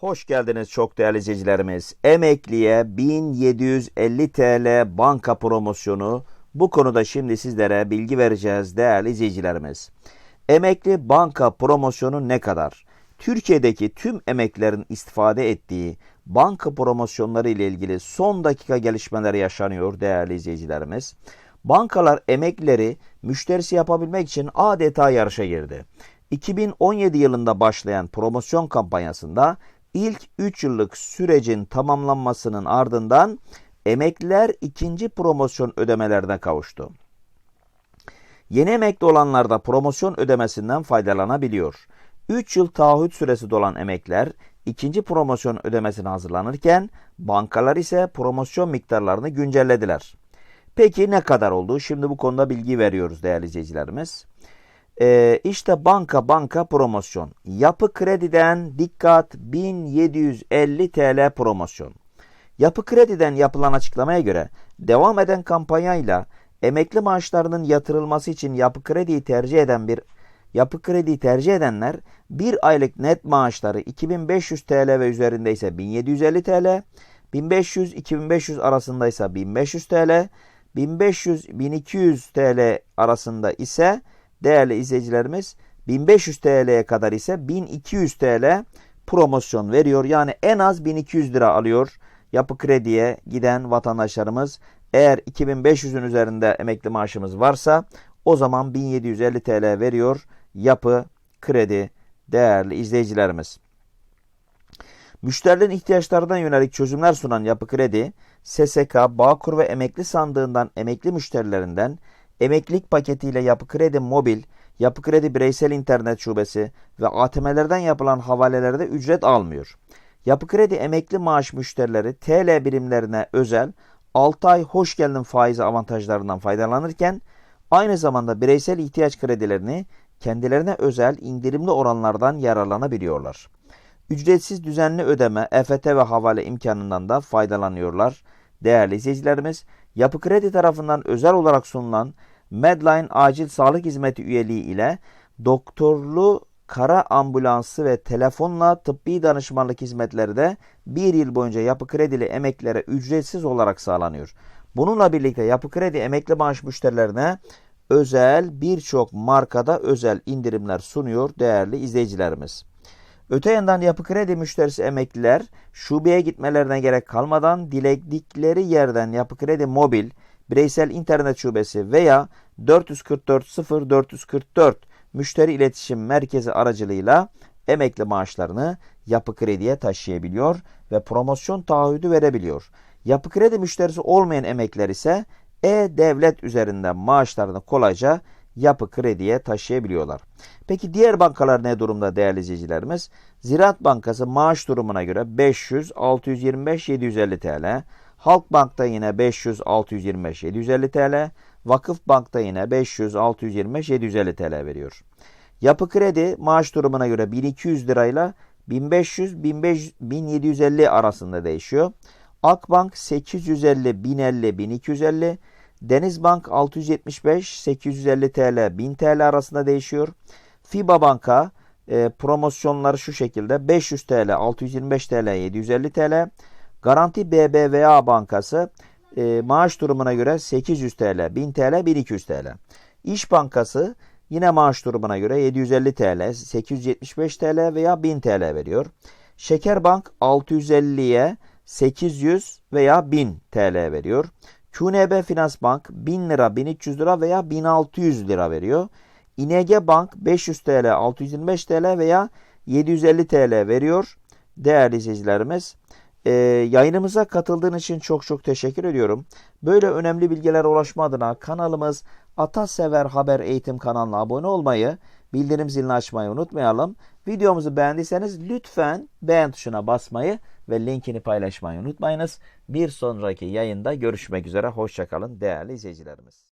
Hoş geldiniz çok değerli izleyicilerimiz. Emekliye 1750 TL banka promosyonu. Bu konuda şimdi sizlere bilgi vereceğiz değerli izleyicilerimiz. Emekli banka promosyonu ne kadar? Türkiye'deki tüm emeklilerin istifade ettiği banka promosyonları ile ilgili son dakika gelişmeler yaşanıyor değerli izleyicilerimiz. Bankalar emeklileri müşterisi yapabilmek için adeta yarışa girdi. 2017 yılında başlayan promosyon kampanyasında ilk 3 yıllık sürecin tamamlanmasının ardından emekliler ikinci promosyon ödemelerine kavuştu. Yeni emekli olanlar da promosyon ödemesinden faydalanabiliyor. 3 yıl taahhüt süresi dolan emekliler ikinci promosyon ödemesine hazırlanırken bankalar ise promosyon miktarlarını güncellediler. Peki ne kadar oldu? Şimdi bu konuda bilgi veriyoruz değerli izleyicilerimiz. Ee, işte banka banka promosyon. Yapı krediden dikkat 1750 TL promosyon. Yapı krediden yapılan açıklamaya göre devam eden kampanyayla emekli maaşlarının yatırılması için yapı krediyi tercih eden bir yapı krediyi tercih edenler bir aylık net maaşları 2500 TL ve üzerinde ise 1750 TL, 1500-2500 arasında ise 1500 TL, 1500-1200 TL arasında ise değerli izleyicilerimiz 1500 TL'ye kadar ise 1200 TL promosyon veriyor. Yani en az 1200 lira alıyor yapı krediye giden vatandaşlarımız. Eğer 2500'ün üzerinde emekli maaşımız varsa o zaman 1750 TL veriyor yapı kredi değerli izleyicilerimiz. Müşterilerin ihtiyaçlarına yönelik çözümler sunan Yapı Kredi, SSK, Bağkur ve Emekli Sandığından emekli müşterilerinden emeklilik paketiyle Yapı Kredi Mobil, Yapı Kredi Bireysel İnternet Şubesi ve ATM'lerden yapılan havalelerde ücret almıyor. Yapı Kredi emekli maaş müşterileri TL birimlerine özel 6 ay hoş geldin faizi avantajlarından faydalanırken aynı zamanda bireysel ihtiyaç kredilerini kendilerine özel indirimli oranlardan yararlanabiliyorlar. Ücretsiz düzenli ödeme, EFT ve havale imkanından da faydalanıyorlar. Değerli izleyicilerimiz, Yapı Kredi tarafından özel olarak sunulan Medline Acil Sağlık Hizmeti üyeliği ile doktorlu kara ambulansı ve telefonla tıbbi danışmanlık hizmetleri de bir yıl boyunca Yapı Kredili emeklilere ücretsiz olarak sağlanıyor. Bununla birlikte Yapı Kredi emekli maaş müşterilerine özel birçok markada özel indirimler sunuyor değerli izleyicilerimiz. Öte yandan Yapı Kredi müşterisi emekliler şubeye gitmelerine gerek kalmadan diledikleri yerden Yapı Kredi mobil, bireysel internet şubesi veya 444 0 444 müşteri iletişim merkezi aracılığıyla emekli maaşlarını Yapı Kredi'ye taşıyabiliyor ve promosyon taahhüdü verebiliyor. Yapı Kredi müşterisi olmayan emekliler ise e-Devlet üzerinden maaşlarını kolayca yapı krediye taşıyabiliyorlar. Peki diğer bankalar ne durumda değerli izleyicilerimiz? Ziraat Bankası maaş durumuna göre 500, 625, 750 TL. Halk Bank'ta yine 500, 625, 750 TL. Vakıf Bank'ta yine 500, 625, 750 TL veriyor. Yapı kredi maaş durumuna göre 1200 lirayla 1500, 1500 1750 arasında değişiyor. Akbank 850, 1050, 1250. Denizbank 675, 850 TL, 1000 TL arasında değişiyor. FIBA Banka e, promosyonları şu şekilde 500 TL, 625 TL, 750 TL. Garanti BBVA Bankası e, maaş durumuna göre 800 TL, 1000 TL, 1200 TL. İş Bankası yine maaş durumuna göre 750 TL, 875 TL veya 1000 TL veriyor. Şekerbank 650'ye 800 veya 1000 TL veriyor. QNB Finans Bank 1000 lira, 1300 lira veya 1600 lira veriyor. İNG Bank 500 TL, 625 TL veya 750 TL veriyor. Değerli izleyicilerimiz, e, yayınımıza katıldığın için çok çok teşekkür ediyorum. Böyle önemli bilgilere ulaşma adına kanalımız Atasever Haber Eğitim kanalına abone olmayı, bildirim zilini açmayı unutmayalım. Videomuzu beğendiyseniz lütfen beğen tuşuna basmayı ve linkini paylaşmayı unutmayınız. Bir sonraki yayında görüşmek üzere. Hoşçakalın değerli izleyicilerimiz.